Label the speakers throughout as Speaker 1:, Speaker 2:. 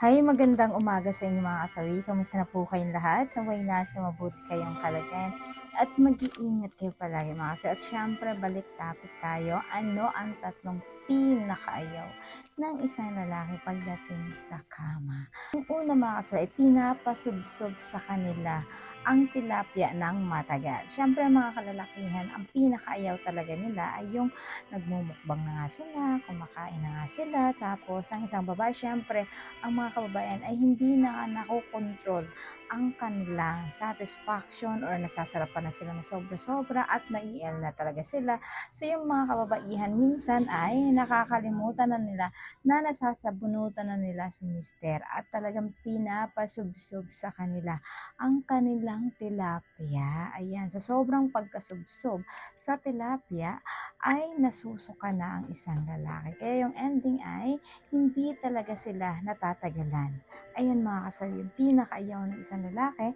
Speaker 1: Hi, magandang umaga sa inyo mga kasawi. Kamusta na po kayong lahat? Naway nasa mabuti kayong kalagayan at mag-iingat kayo palagi mga kasawi. At syempre, balik topic tayo. Ano ang tatlong pinakaayaw ng isang lalaki pagdating sa kama? Ang una mga kasawi pinapasubsob sa kanila ang tilapia ng matagal. Syempre mga kalalakihan, ang pinakaayaw talaga nila ay yung nagmumukbang na nga sila, kumakain na nga sila, tapos ang isang babae, syempre, ang mga kababayan ay hindi na nakokontrol ang kanilang satisfaction or nasasarapan na sila na sobra-sobra at naiel na talaga sila. So yung mga kababaihan minsan ay nakakalimutan na nila na nasasabunutan na nila si mister at talagang pinapasubsob sa kanila ang kanilang tilapia. Ayan, sa sobrang pagkasubsob sa tilapia ay nasusuka na ang isang lalaki. Kaya yung ending ay hindi talaga sila natatagalan. Ayan mga kasabi, yung pinakaayaw ng isang lalaki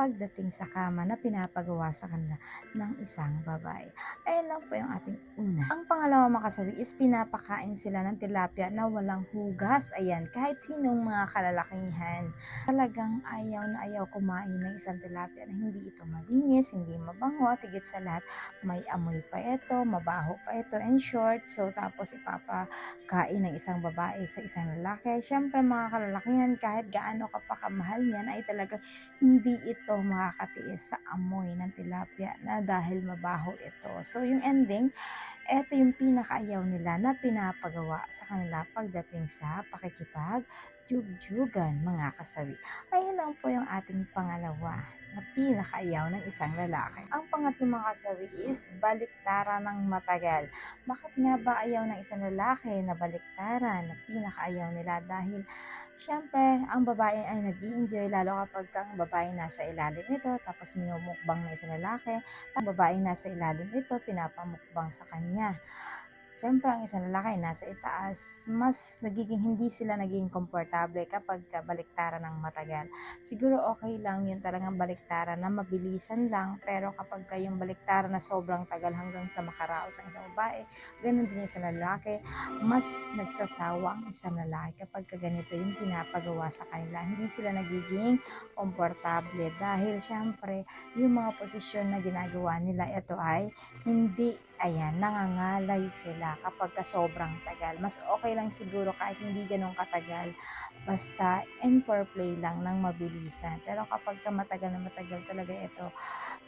Speaker 1: pagdating sa kama na pinapagawa sa kanila ng isang babae. Ayan lang po yung ating una. Ang pangalawa makasabi is pinapakain sila ng tilapia na walang hugas. Ayan, kahit sinong mga kalalakihan, talagang ayaw na ayaw kumain ng isang tilapia na hindi ito malinis, hindi mabango, at higit sa lahat, may amoy pa ito, mabaho pa ito, in short. So, tapos ipapakain ng isang babae sa isang lalaki. Siyempre, mga kalalakihan, kahit gaano ka pa kamahal niyan, ay talagang hindi ito makakatiis sa amoy ng tilapia na dahil mabaho ito. So, yung ending, ito yung pinakaayaw nila na pinapagawa sa kanila pagdating sa pakikipag jugjuggan mga kasawi. Ayun lang po yung ating pangalawa na pinakaayaw ng isang lalaki. Ang pangatlo mga kasawi is baliktara ng matagal. Bakit nga ba ayaw ng isang lalaki na baliktaran na pinakaayaw nila? Dahil syempre ang babae ay nag enjoy lalo kapag ang babae nasa ilalim ito tapos minumukbang ng isang lalaki. Ang babae nasa ilalim ito pinapamukbang sa kanya. Siyempre, ang isang lalaki nasa itaas, mas nagiging hindi sila naging komportable kapag baliktaran ng matagal. Siguro okay lang yun talagang baliktaran na mabilisan lang, pero kapag kayong baliktaran na sobrang tagal hanggang sa makaraos ang isang babae, ganun din yung isang lalaki, mas nagsasawa ang isang lalaki kapag ka ganito yung pinapagawa sa kanila. Hindi sila nagiging komportable dahil syempre, yung mga posisyon na ginagawa nila, ito ay hindi, ayan, nangangalay sila kapag ka sobrang tagal. Mas okay lang siguro kahit hindi ganun katagal, basta for play lang ng mabilisan. Pero kapag ka matagal na matagal talaga ito,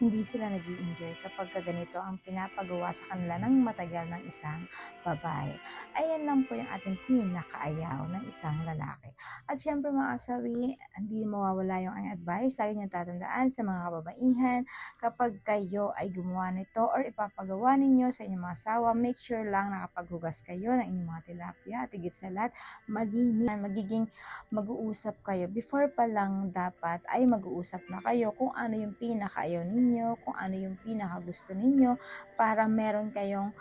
Speaker 1: hindi sila nag enjoy kapag ka ganito ang pinapagawa sa kanila ng matagal ng isang babae. Ayan lang po yung ating pinakaayaw ng isang lalaki. At syempre mga asawi, hindi mawawala yung ang advice. Lagi niyong tatandaan sa mga kababaihan, kapag kayo ay gumawa nito or ipapagawa ninyo sa inyong mga asawa, make sure lang nakapaghugas kayo ng inyong mga tilapia at higit sa lahat, malinis, magiging mag-uusap kayo. Before pa lang dapat ay mag-uusap na kayo kung ano yung pinakaayaw ninyo, kung ano yung pinakagusto ninyo para meron kayong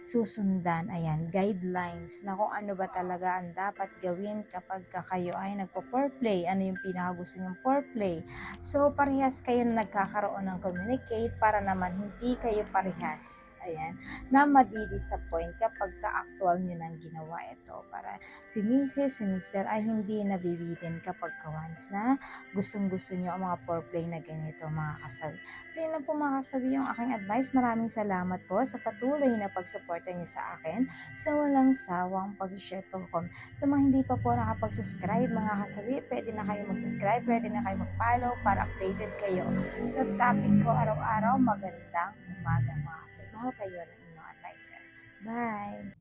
Speaker 1: susundan, ayan, guidelines na kung ano ba talaga ang dapat gawin kapag ka kayo ay nagpo-foreplay, ano yung pinakagusto nyong foreplay. So, parehas kayo na nagkakaroon ng communicate para naman hindi kayo parehas, ayan, na madidisappoint kapag ka-actual nyo nang ginawa ito para si Mrs. si Mr. ay hindi nabibitin kapag ka once na gustong gusto nyo ang mga foreplay na ganito mga kasabi. So, yun lang po mga kasabi yung aking advice. Maraming salamat po sa patuloy na pagsuporta niyo sa akin sa walang sawang pag-share at pag-comment. Sa mga hindi pa po nakapag-subscribe mga kasabi, pwede na kayo mag-subscribe, pwede na kayo mag-follow para updated kayo sa topic ko araw-araw. Magandang umaga mga kasabi. Mahal kayo ng inyong advisor. Bye!